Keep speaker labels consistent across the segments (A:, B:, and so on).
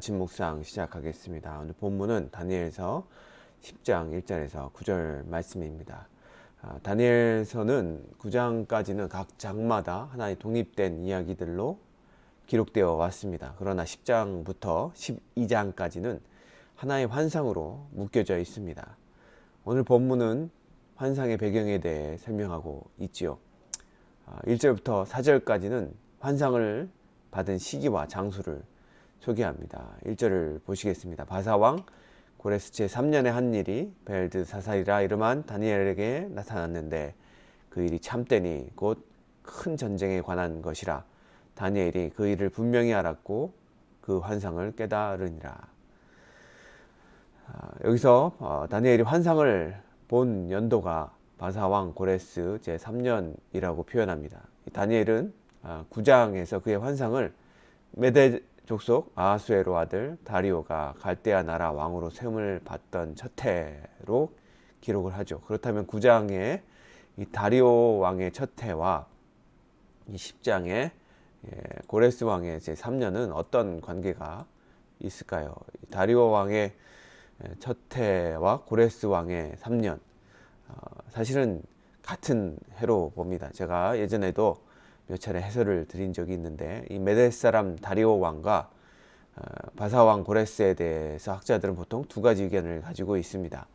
A: 아침 묵상 시작하겠습니다. 오늘 본문은 다니엘서 10장 1절에서 9절 말씀입니다. 아, 다니엘서는 9장까지는 각 장마다 하나의 독립된 이야기들로 기록되어 왔습니다. 그러나 10장부터 12장까지는 하나의 환상으로 묶여져 있습니다. 오늘 본문은 환상의 배경에 대해 설명하고 있지요. 1절부터 4절까지는 환상을 받은 시기와 장소를 소개합니다. 1절을 보시겠습니다. 바사왕 고레스 제 3년에 한 일이 벨드 사사이라 이름한 다니엘에게 나타났는데 그 일이 참되니 곧 큰 전쟁에 관한 것이라 다니엘이 그 일을 분명히 알았고 그 환상을 깨달으니라. 아, 여기서 어, 다니엘이 환상을 본 연도가 바사왕 고레스 제 3년이라고 표현합니다. 다니엘은 9장에서 그의 환상을 메데 족속 아하수에로 아들 다리오가 갈대아 나라 왕으로 세움을 받던 첫 해로 기록을 하죠. 그렇다면 9장의 이 다리오 왕의 첫 해와 이 10장의 예, 고레스 왕의 제 3년은 어떤 관계가 있을까요? 다리오 왕의 첫 해와 고레스 왕의 3년 어, 사실은 같은 해로 봅니다. 제가 예전에도 몇 차례 해설을 드린 적이 있는데 이 메데 사람 다리오 왕과 어, 바사 왕 고레스에 대해서 학자들은 보통 두 가지 의견을 가지고 있습니다.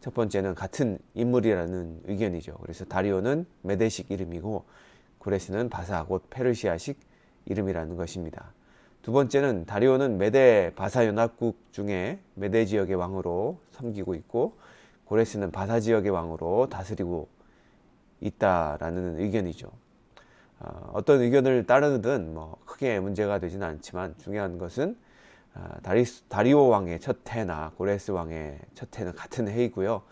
A: 첫 번째는 같은 인물이라는 의견이죠. 그래서 다리오는 메데식 이름이고 고레스는 바사 곧 페르시아식 이름이라는 것입니다. 두 번째는 다리오는 메데 바사 연합국 중에 메데 지역의 왕으로 섬기고 있고 고레스는 바사 지역의 왕으로 다스리고 있다라는 의견이죠. 어, 어떤 의견을 따르든 뭐 크게 문제가 되지는 않지만 중요한 것은 어, 다리, 다리 오 왕의 첫 해나 고레스 왕의 첫 해는 같은 해이고요.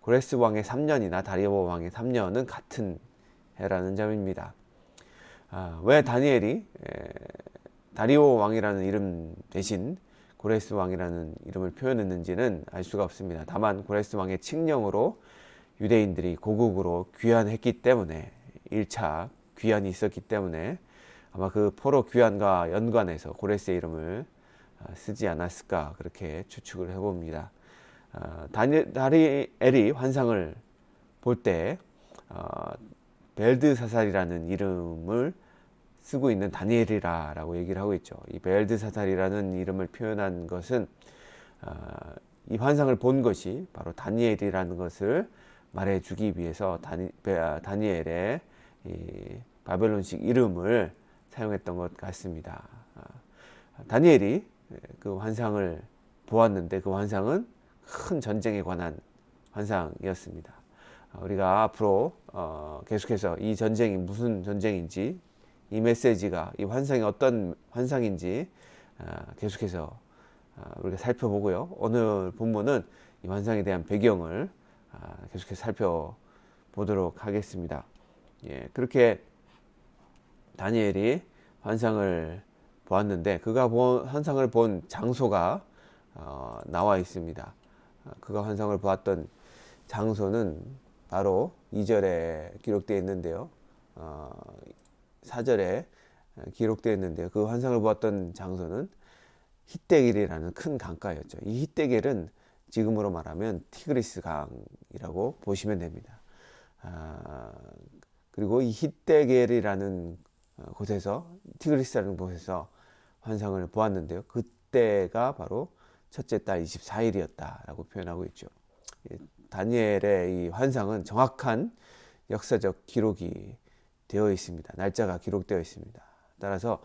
A: 고레스 왕의 3년이나 다리오 왕의 3년은 같은 해라는 점입니다. 아, 왜 다니엘이 에, 다리오 왕이라는 이름 대신 고레스 왕이라는 이름을 표현했는지는 알 수가 없습니다. 다만 고레스 왕의 칙령으로 유대인들이 고국으로 귀환했기 때문에 1차 귀환이 있었기 때문에 아마 그 포로 귀환과 연관해서 고레스의 이름을 어, 쓰지 않았을까 그렇게 추측을 해봅니다. 어, 다리엘이 환상을 볼때 어, 벨드사살이라는 이름을 쓰고 있는 다니엘이라라고 얘기를 하고 있죠. 이 벨드사살이라는 이름을 표현한 것은 이 환상을 본 것이 바로 다니엘이라는 것을 말해주기 위해서 다니, 다니엘의 바벨론식 이름을 사용했던 것 같습니다. 아, 다니엘이 그 환상을 보았는데 그 환상은 큰 전쟁에 관한 환상이었습니다. 아, 우리가 앞으로 어, 계속해서 이 전쟁이 무슨 전쟁인지 이 메시지가 이 환상이 어떤 환상인지 아, 계속해서 우리가 살펴보고요. 오늘 본문은 이 환상에 대한 배경을 계속해서 살펴보도록 하겠습니다. 예, 그렇게 다니엘이 환상을 보았는데 그가 본 환상을 본 장소가 어, 나와 있습니다. 어, 그가 환상을 보았던 장소는 바로 2절에 기록되어 있는데요. 어, 4절에 기록되어 있는데요. 그 환상을 보았던 장소는 히데길이라는 큰 강가였죠. 이 히데길은 지금으로 말하면 티그리스 강이라고 보시면 됩니다. 아, 그리고 이 히데겔이라는 어, 곳에서 티그리스라는 곳에서 환상을 보았는데요. 그때가 바로 첫째 달 24일이었다라고 표현하고 있죠. 다니엘의 이 환상은 정확한 역사적 기록이 되어 있습니다. 날짜가 기록되어 있습니다. 따라서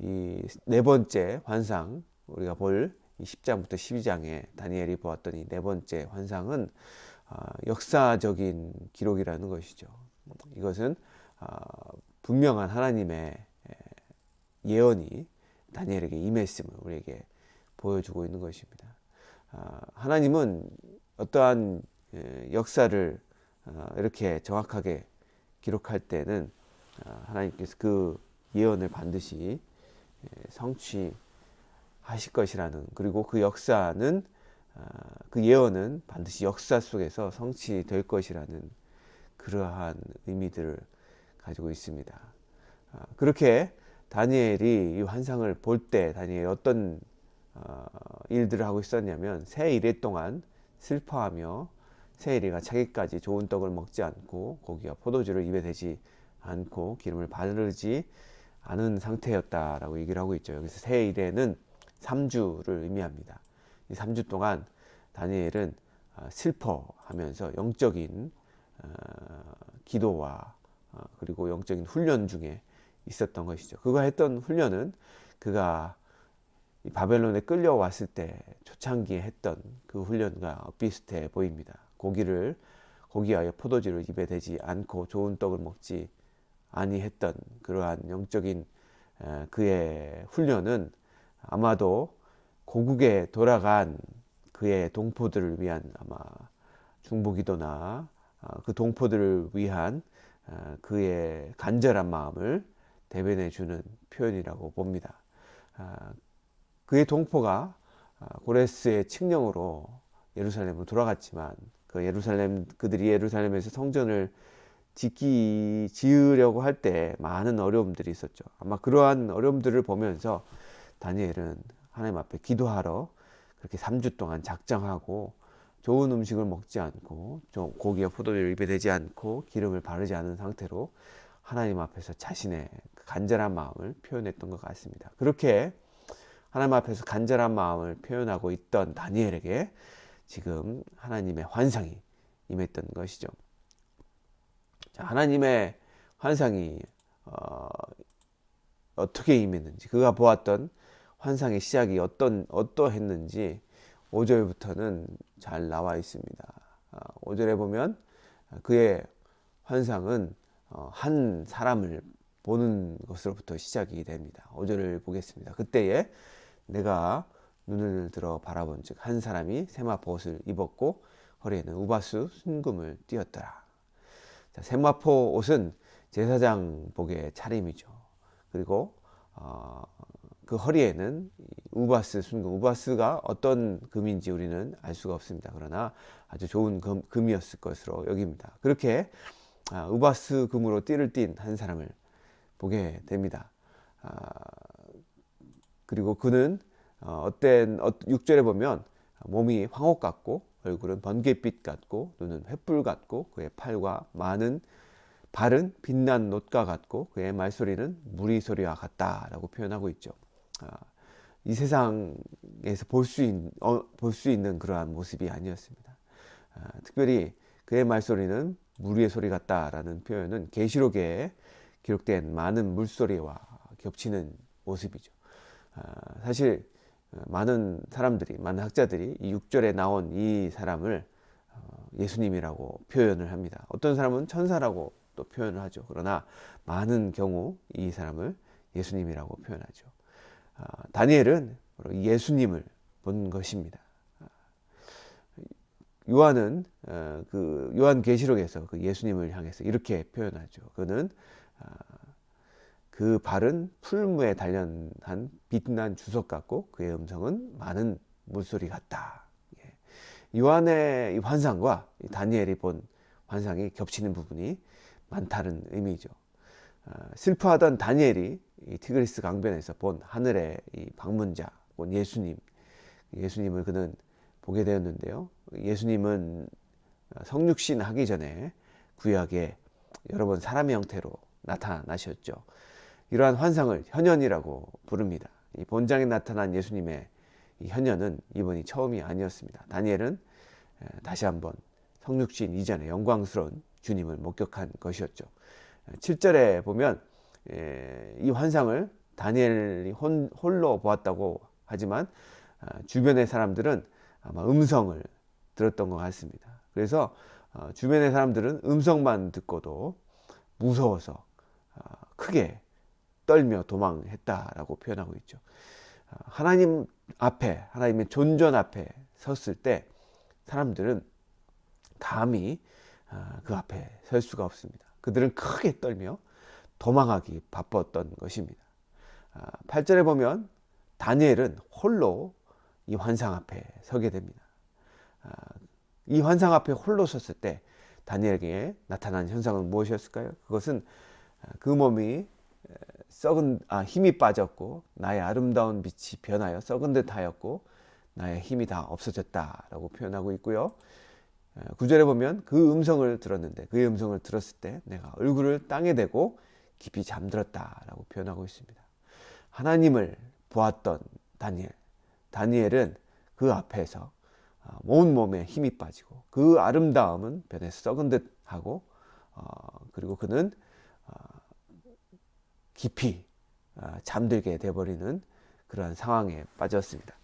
A: 이 네 번째 환상 우리가 볼 10장부터 12장에 다니엘이 보았던 이 네 번째 환상은 어, 역사적인 기록이라는 것이죠. 이것은 어, 분명한 하나님의 예언이 다니엘에게 임했음을 우리에게 보여주고 있는 것입니다. 어, 하나님은 어떠한 역사를 이렇게 정확하게 기록할 때는 하나님께서 그 예언을 반드시 성취하실 것이라는 그리고 그 역사는 그 예언은 반드시 역사 속에서 성취될 것이라는 그러한 의미들을 가지고 있습니다. 그렇게 다니엘이 이 환상을 볼 때 다니엘이 어떤 어, 일들을 하고 있었냐면 새 일해 동안 슬퍼하며 새 일이가 자기까지 좋은 떡을 먹지 않고 고기와 포도주를 입에 대지 않고 기름을 바르지 않은 상태였다라고 얘기를 하고 있죠. 여기서 새 일에는 3주를 의미합니다. 이 3주 동안 다니엘은 어, 슬퍼하면서 영적인 어, 기도와 어, 그리고 영적인 훈련 중에 있었던 것이죠. 그가 했던 훈련은 그가 이 바벨론에 끌려왔을 때 초창기에 했던 그 훈련과 비슷해 보입니다. 고기를 고기하여 포도주를 입에 대지 않고 좋은 떡을 먹지 아니했던 그러한 영적인 에, 그의 훈련은 아마도 고국에 돌아간 그의 동포들을 위한 아마 중보기도나 어, 그 동포들을 위한 어, 그의 간절한 마음을 대변해 주는 표현이라고 봅니다. 아, 그의 동포가 아, 고레스의 칙령으로 예루살렘으로 돌아갔지만 그 예루살렘 그들이 예루살렘에서 성전을 짓기 지으려고 할 때 많은 어려움들이 있었죠. 아마 그러한 어려움들을 보면서 다니엘은 하나님 앞에 기도하러 그렇게 3주 동안 작정하고 좋은 음식을 먹지 않고 좀 고기와 포도주를 입에 대지 않고 기름을 바르지 않은 상태로 하나님 앞에서 자신의 그 간절한 마음을 표현했던 것 같습니다. 그렇게 하나님 앞에서 간절한 마음을 표현하고 있던 다니엘에게 지금 하나님의 환상이 임했던 것이죠. 자, 하나님의 환상이 어, 어떻게 임했는지 그가 보았던 환상의 시작이 어떤 어떠했는지 5절부터는 잘 나와 있습니다. 5절에 보면 그의 환상은 어, 한 사람을 보는 것으로부터 시작이 됩니다. 5절을 보겠습니다. 그때에 내가 눈을 들어 바라본 즉 한 사람이 세마포 옷을 입었고 허리에는 우바수 순금을 띄었더라. 자, 세마포 옷은 제사장복의 차림이죠. 그리고 어, 그 허리에는 우바스 순금, 우바스가 어떤 금인지 우리는 알 수가 없습니다. 그러나 아주 좋은 금, 금이었을 것으로 여깁니다. 그렇게 아, 우바스 금으로 띠를 띤 한 사람을 보게 됩니다. 아, 그리고 그는 어, 어떤 6절에 보면 몸이 황옥 같고 얼굴은 번개빛 같고 눈은 횃불 같고 그의 팔과 많은 발은 빛난 놋과 같고 그의 말소리는 무리 소리와 같다라고 표현하고 있죠. 아, 이 세상에서 볼수 어, 볼수 있는 그러한 모습이 아니었습니다. 아, 특별히 그의 말소리는 무리의 소리 같다라는 표현은 계시록에 기록된 많은 물소리와 겹치는 모습이죠. 아, 사실 많은 사람들이 많은 학자들이 이 6절에 나온 이 사람을 어, 예수님이라고 표현을 합니다. 어떤 사람은 천사라고 또 표현을 하죠. 그러나 많은 경우 이 사람을 예수님이라고 표현하죠. 아, 다니엘은 예수님을 본 것입니다. 아, 요한은 어, 그 요한 계시록에서 그 예수님을 향해서 이렇게 표현하죠. 그는 아, 그 발은 풀무에 단련한 빛난 주석 같고 그의 음성은 많은 물소리 같다. 예. 요한의 환상과 다니엘이 본 환상이 겹치는 부분이 많다는 의미죠. 슬퍼하던 다니엘이 티그리스 강변에서 본 하늘의 방문자, 본 예수님, 예수님을 그는 보게 되었는데요. 예수님은 성육신 하기 전에 구약에 여러 번 사람의 형태로 나타나셨죠. 이러한 환상을 현현이라고 부릅니다. 이 본장에 나타난 예수님의 이 현현은 이번이 처음이 아니었습니다. 다니엘은 다시 한번 성육신 이전에 영광스러운 주님을 목격한 것이었죠. 7절에 보면 이 환상을 다니엘이 홀로 보았다고 하지만 아, 주변의 사람들은 아마 음성을 들었던 것 같습니다. 그래서 어, 주변의 사람들은 음성만 듣고도 무서워서 아, 크게 떨며 도망했다라고 표현하고 있죠. 아, 하나님 앞에, 하나님의 존전 앞에 섰을 때 사람들은 감히 아, 그 앞에 설 수가 없습니다. 그들은 크게 떨며 도망하기 바빴던 것입니다. 8절에 아, 보면 다니엘은 홀로 이 환상 앞에 서게 됩니다. 이 환상 앞에 홀로 섰을 때 다니엘에게 나타난 현상은 무엇이었을까요? 그것은 그 몸이 썩은 아, 힘이 빠졌고 나의 아름다운 빛이 변하여 썩은 듯하였고 나의 힘이 다 없어졌다라고 표현하고 있고요. 어, 구절에 보면 그 음성을 들었는데 그의 음성을 들었을 때 내가 얼굴을 땅에 대고 깊이 잠들었다라고 표현하고 있습니다. 하나님을 보았던 다니엘. 다니엘은 그 앞에서 어, 온 몸에 힘이 빠지고 그 아름다움은 변해 썩은 듯 하고 어, 그리고 그는 어, 깊이 어, 잠들게 돼버리는 그러한 상황에 빠졌습니다.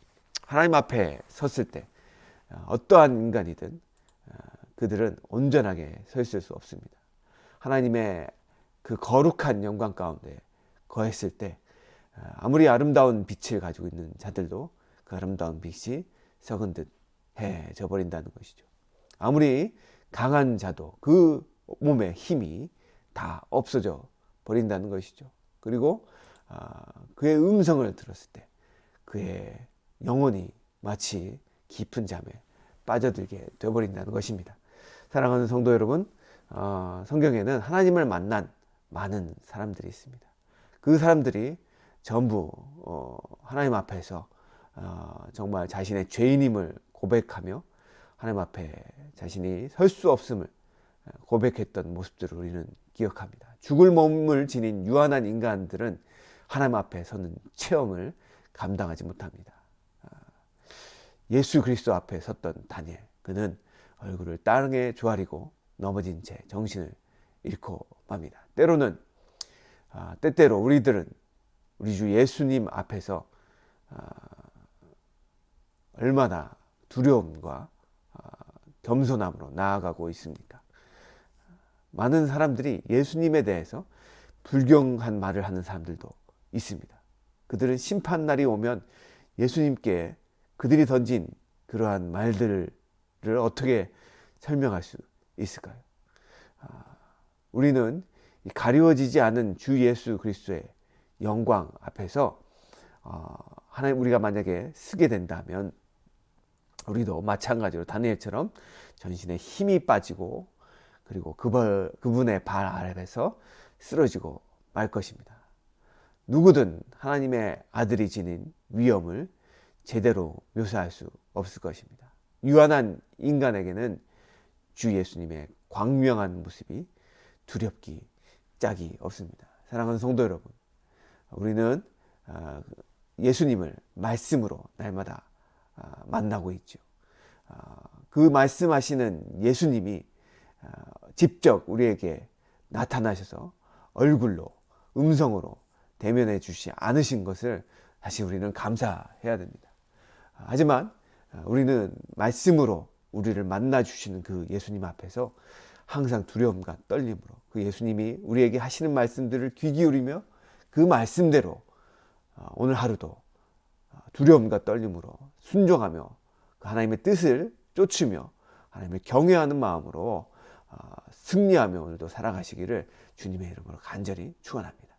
A: 하나님 앞에 섰을 때 어, 어떠한 인간이든 어, 그들은 온전하게 서 있을 수 없습니다. 하나님의 그 거룩한 영광 가운데 거했을 때 어, 아무리 아름다운 빛을 가지고 있는 자들도 그 아름다운 빛이 썩은 듯 해져 버린다는 것이죠. 아무리 강한 자도 그 몸의 힘이 다 없어져 버린다는 것이죠. 그리고 아, 그의 음성을 들었을 때 그의 영혼이 마치 깊은 잠에 빠져들게 되어버린다는 것입니다. 사랑하는 성도 여러분, 어, 성경에는 하나님을 만난 많은 사람들이 있습니다. 그 사람들이 전부 어, 하나님 앞에서 어, 정말 자신의 죄인임을 고백하며 하나님 앞에 자신이 설 수 없음을 고백했던 모습들을 우리는 기억합니다. 죽을 몸을 지닌 유한한 인간들은 하나님 앞에 서는 체험을 감당하지 못합니다. 아, 예수 그리스도 앞에 섰던 다니엘 그는 얼굴을 땅에 조아리고 넘어진 채 정신을 잃고 맙니다. 때로는 아, 때때로 우리들은 우리 주 예수님 앞에서 아, 얼마나 두려움과 겸손함으로 나아가고 있습니까? 많은 사람들이 예수님에 대해서 불경한 말을 하는 사람들도 있습니다. 그들은 심판 날이 오면 예수님께 그들이 던진 그러한 말들을 어떻게 설명할 수 있을까요? 아, 우리는 가리워지지 않은 주 예수 그리스도의 영광 앞에서 어, 하나님 우리가 만약에 쓰게 된다면 우리도 마찬가지로 다니엘처럼 전신에 힘이 빠지고 그리고 그벌, 그분의 발 아래에서 쓰러지고 말 것입니다. 누구든 하나님의 아들이 지닌 위엄을 제대로 묘사할 수 없을 것입니다. 유한한 인간에게는 주 예수님의 광명한 모습이 두렵기 짝이 없습니다. 사랑하는 성도 여러분, 우리는 아, 예수님을 말씀으로 날마다 아, 만나고 있죠. 아, 그 말씀하시는 예수님이 직접 우리에게 나타나셔서 얼굴로 음성으로 대면해 주시 않으신 것을 다시 우리는 감사해야 됩니다. 하지만 우리는 말씀으로 우리를 만나 주시는 그 예수님 앞에서 항상 두려움과 떨림으로 그 예수님이 우리에게 하시는 말씀들을 귀 기울이며 그 말씀대로 오늘 하루도 두려움과 떨림으로 순종하며 그 하나님의 뜻을 쫓으며 하나님을 경외하는 마음으로 어, 승리하며 오늘도 살아가시기를 주님의 이름으로 간절히 축원합니다.